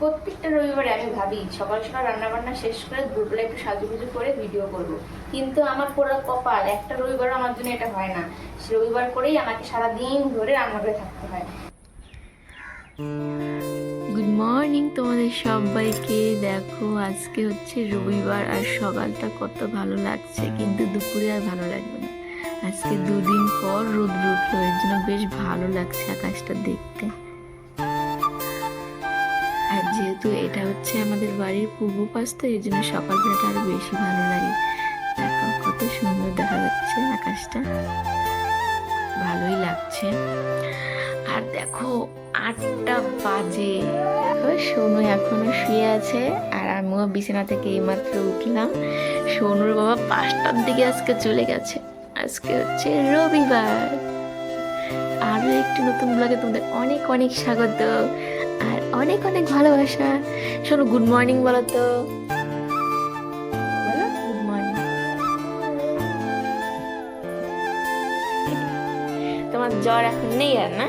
প্রত্যেকটা রবিবারে আমি ভাবি, সকাল সকাল রান্না বান্না শেষ করে দুপুরে একটু সাজুগুজু করে ভিডিও করব। কিন্তু আমার পুরো কপাল, একটা রবিবার আমার জন্য এটা হয় না। রবিবার করেই আমাকে সারা দিন ধরে রান্না করে থাকতে হয়। গুড মর্নিং তোমাদের সবাইকে। দেখো, আজকে হচ্ছে রবিবার আর সকালটা কত ভালো লাগছে, কিন্তু দুপুরে আর ভালো লাগবে না। আজকে দুদিন পর রোদ উঠল, এর জন্য বেশ ভালো লাগছে আকাশটা দেখতে। যেহেতু এটা হচ্ছে আমাদের বাড়ির পূর্ব পাশ তো এই জন্য সকালবেলাটা আরও বেশি ভালো লাগে। দেখো কত সুন্দর দেখা যাচ্ছে আকাশটা। ভালোই লাগছে। আর দেখো, আটটা বাজে। সোনু এখনও শুয়ে আছে। আর আমিও বিছানা থেকে এইমাত্র উঠলাম। সোনুর বাবা পাঁচটার দিকে আজকে চলে গেছে। আজকে হচ্ছে রবিবার। আরও একটি নতুন ব্লগে তোমাদের অনেক অনেক স্বাগত। আর অনেক অনেক ভালোবাসা। শোনো গুড মর্নিং বলো তো। তোমার জ্বর এখন নেই আর না?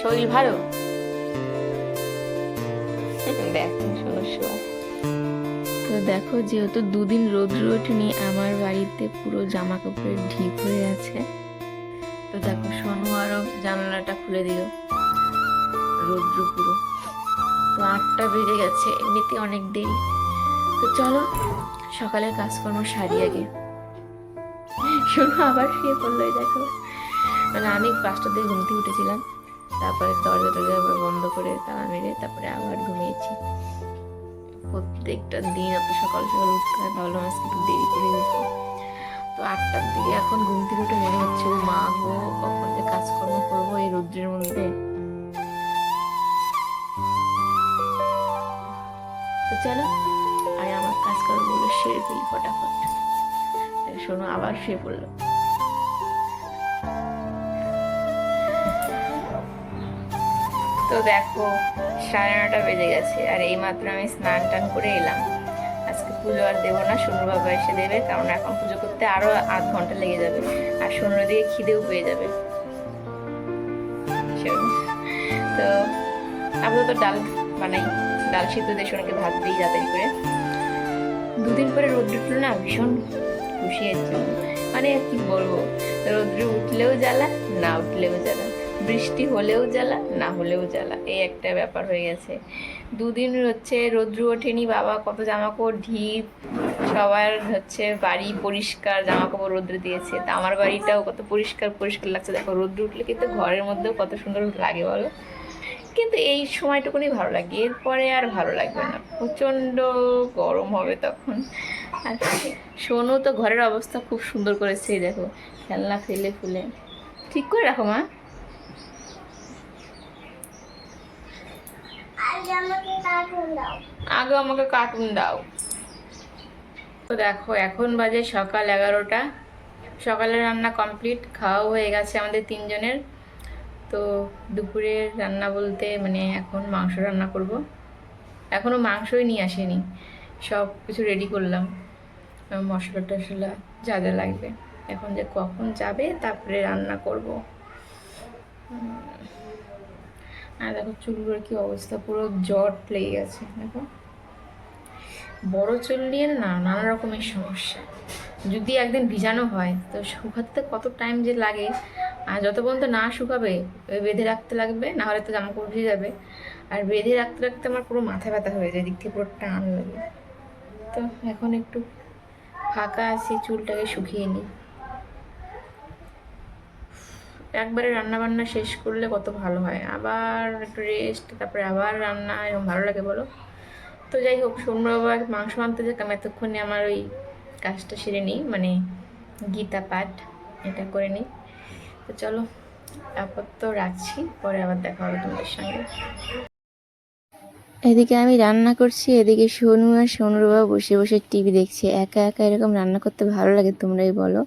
শরীর ভালো? দেখো শোনো শোনো। তো দেখো যেহেতু দুদিন রোদ্র ওঠেনি আমার বাড়িতে পুরো জামা কাপড়ের ঢিপ হয়ে আছে। তো দেখো সোনু আরও জানালাটা খুলে দিল রৌদ্র পুরো। তো আটটা বেজে গেছে, এমনিতে অনেক দেরি। তো চলো, সকালের কাজকর্ম সারি আগে। শোনো, আবার শুয়ে পড়ল দেখো। মানে আমি পাঁচটার দিকে ঘুম থেকে উঠেছিলাম, তারপরে দরজা টরজা আবার বন্ধ করে তালা মেরে তারপরে আবার ঘুমিয়েছি। প্রত্যেকটা দিন এত সকাল সকাল উঠতে হয়, ভাবলাম আজকে একটু দেরি করে উঠবো। তো আটটার দিকে এখন ঘুম থেকে উঠে মনে হচ্ছে মা গো, কখন যে কাজকর্ম করব এই রৌদ্রের মধ্যে? চলো। আর আমার কাজ কর্মগুলো সেরে ফেলি ফটাফট। শোনো, আবার শুয়ে পড়ল তো দেখো, সাড়ে নটা বেজে গেছে, আর এই মাত্র আমি স্নান টান করে এলাম। আজকে পুজো আর দেবো না, সোনুর বাবা এসে দেবে, কারণ এখন পুজো করতে আরও আধ ঘণ্টা লেগে যাবে, আর সোনুর দিকে খিদেও পেয়ে যাবে। তো আপাতত ডাল বানাই। ডাল সিদ্ধ দিয়ে ভাত দিই তাড়াতাড়ি করে দুদিন পরে রোদ্র উঠল না, ভীষণ খুশি হয়েছে। মানে কি বলব, রোদ্র উঠলেও জ্বালা, না উঠলেও জ্বালা, বৃষ্টি হলেও জ্বালা, না হলেও জ্বালা, এই একটা ব্যাপার হয়ে গেছে। দুদিন হচ্ছে রৌদ্র ওঠেনি, বাবা কত জামা কাপড় ঢিপ, সবার হচ্ছে বাড়ি পরিষ্কার জামা কাপড় রৌদ্র দিয়েছে। তা আমার বাড়িটাও কত পরিষ্কার পরিষ্কার লাগছে। দেখো রৌদ্র উঠলে কিন্তু ঘরের মধ্যেও কত সুন্দর লাগে বলো। কিন্তু এই সময়টুকুনি ভালো লাগে। এরপরে আর ভালো লাগবে না। প্রচণ্ড গরম হবে তখন। আর সোনু তো ঘরের অবস্থা খুব সুন্দর করেছে দেখো খেলনা ফেলে ফুলে। ঠিক করে রাখো মা। আগে আমাকে কার্টুন দাও। তো দেখো এখন বাজে সকাল এগারোটা। সকালের রান্না কমপ্লিট খাওয়াও হয়ে গেছে আমাদের তিনজনের। তো দুপুরের রান্না বলতে মানে এখন মাংস রান্না করব। এখনও মাংসই নিয়ে আসেনি। সব কিছু রেডি করলাম। মশলা টশলা যা যা লাগবে। এখন যে কখন যাবে তারপরে রান্না করব। আর দেখো চুলগুলোর কি অবস্থা? পুরো জট লেগে গেছে, দেখো। বড় চুল নিয়ে না নানা রকমের সমস্যা। যদি একদিন ভিজানো হয়, তো শুকাতে কত টাইম যে লাগে। আর যত পর্যন্ত না শুকাবে, ওই বেঁধে রাখতে লাগবে, না হলে তো জামা কাপড় ভিজে যাবে। আর বেঁধে রাখতে রাখতে আমার পুরো মাথা ব্যথা হয়ে যায়, দিক থেকে পুরো টান লাগে তো এখন একটু ফাঁকা আছি, চুলটাকে শুকিয়ে নিই। একবারে রান্না বান্না শেষ করলে কত ভালো হয়। আবার একটু রেস্ট তারপরে আবার রান্না, এরকম ভালো লাগে বলো। তো যাই হোক সোমবার মাংস আনতে যেতাম এতক্ষণে আমার ওই কাজটা সেরে নিই মানে গীতা পাঠ এটা করে নিই। তো চলো আপাতত রাখছি পরে আবার দেখা হবে তোমাদের সঙ্গে। এদিকে আমি রান্না করছি এদিকে সোনু আর সোনুর বাবা বসে বসে টিভি দেখছে। একা একা এরকম রান্না করতে ভালো লাগে তোমরাই বলো।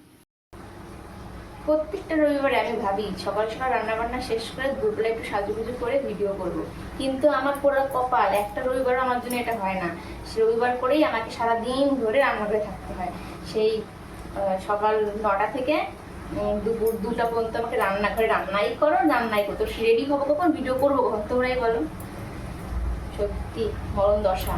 প্রত্যেকটা রবিবারে আমি ভাবি সকাল সকাল রান্না বান্না শেষ করে দুপুরে একটু সাজুগুজু করে ভিডিও করব। কিন্তু আমার পুরো কপাল একটা রবিবার আমার জন্য এটা হয় না। সে রবিবার করেই আমাকে সারা দিন ধরে রান্না করে থাকতে হয়। সেই সকাল নটা থেকে দুপুর দুটা পর্যন্ত আমাকে রান্নাঘরে রান্নাই করো রান্নাই করো। তো রেডি হব কখন? ভিডিও করব কখন? তোমরাই বলো। সত্যি, মরণ দশা।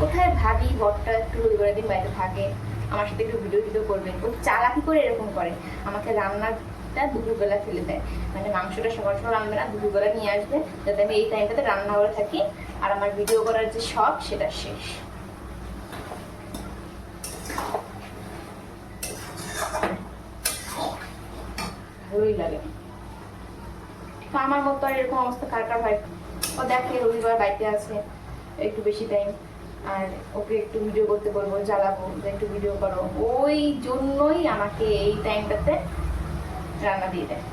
কোথায় ভাবি, বরটা একটু রবিবারের দিন, বাড়িতে থাকে। আমার সাথে একটু ভিডিও ভিডিও করবেন ও চালাকি করে এরকম করে। আমাকে রান্নাটা দুপুরবেলা ফেলে দেয়। মানে মাংসটা সকাল সকাল রান্না না, দুপুরবেলা নিয়ে আসবে। যাতে আমি এই টাইমটাতে রান্না করে থাকি। আর আমার ভিডিও করার যে শখ, সেটা শেষ। ভালোই লাগে। তো আমার মতো আর এরকম অবস্থা কার কার হয়? ও দেখে, রবিবার বাড়িতে আছে, একটু বেশি টাইম আর ওকে একটু ভিডিও করতে বলব, জ্বালাবো একটু ভিডিও করো। ওই জন্যই আমাকে এই টাইমটাতে রান্না দিয়ে দেয়।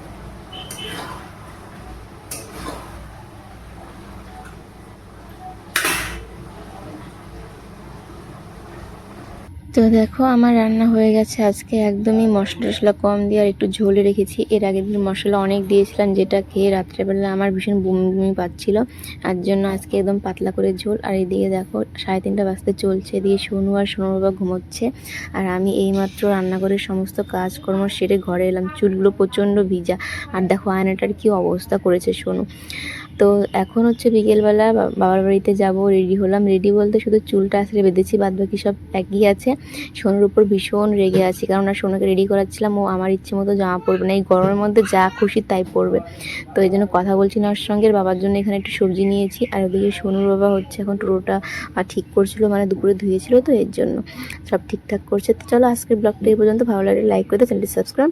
তো দেখো, আমার রান্না হয়ে গেছে। আজকে একদমই মশলা টশলা কম দিয়ে আর একটু ঝোলে রেখেছি। এর আগের দিন মশলা অনেক দিয়েছিলাম, যেটা খেয়ে রাত্রেবেলা আমার ভীষণ বমি বমি পাচ্ছিল। আর জন্য আজকে একদম পাতলা করে ঝোল। আর এদিকে দেখো, সাড়ে তিনটা বাজতে চলছে। এদিকে সোনু আর সোনু বাবা ঘুমোচ্ছে। আর আমি এইমাত্র রান্না করে সমস্ত কাজকর্ম সেরে ঘরে এলাম। চুলগুলো প্রচণ্ড ভিজা। আর দেখো, আয়নাটার কি অবস্থা করেছে সোনু। তো এখন হচ্ছে বিকেলবেলা বাবার বাড়িতে যাব রেডি হলাম। রেডি বলতে শুধু চুলটা আসলে বেঁধেছি বাদ বাকি সব একই আছে। সোনুর উপর ভীষণ রেগে আছি, কারণ আর সোনুকে রেডি করাচ্ছিলাম। ও আমার ইচ্ছে মতো জামা পরবে না, এই গরমের মধ্যে যা খুশি তাই পরবে। তো এই জন্য কথা বলছি না ওর সঙ্গে বাবার জন্য এখানে একটু সবজি নিয়েছি। আর ওদিকে সোনুর বাবা হচ্ছে এখন টোটোটা ঠিক করছিল মানে দুপুরে ধুয়েছিল, তো এর জন্য সব ঠিকঠাক করছে। তো চলো আজকের ব্লগটা এই পর্যন্ত। ভালো লাগলে লাইক করে চ্যানেলটি সাবস্ক্রাইব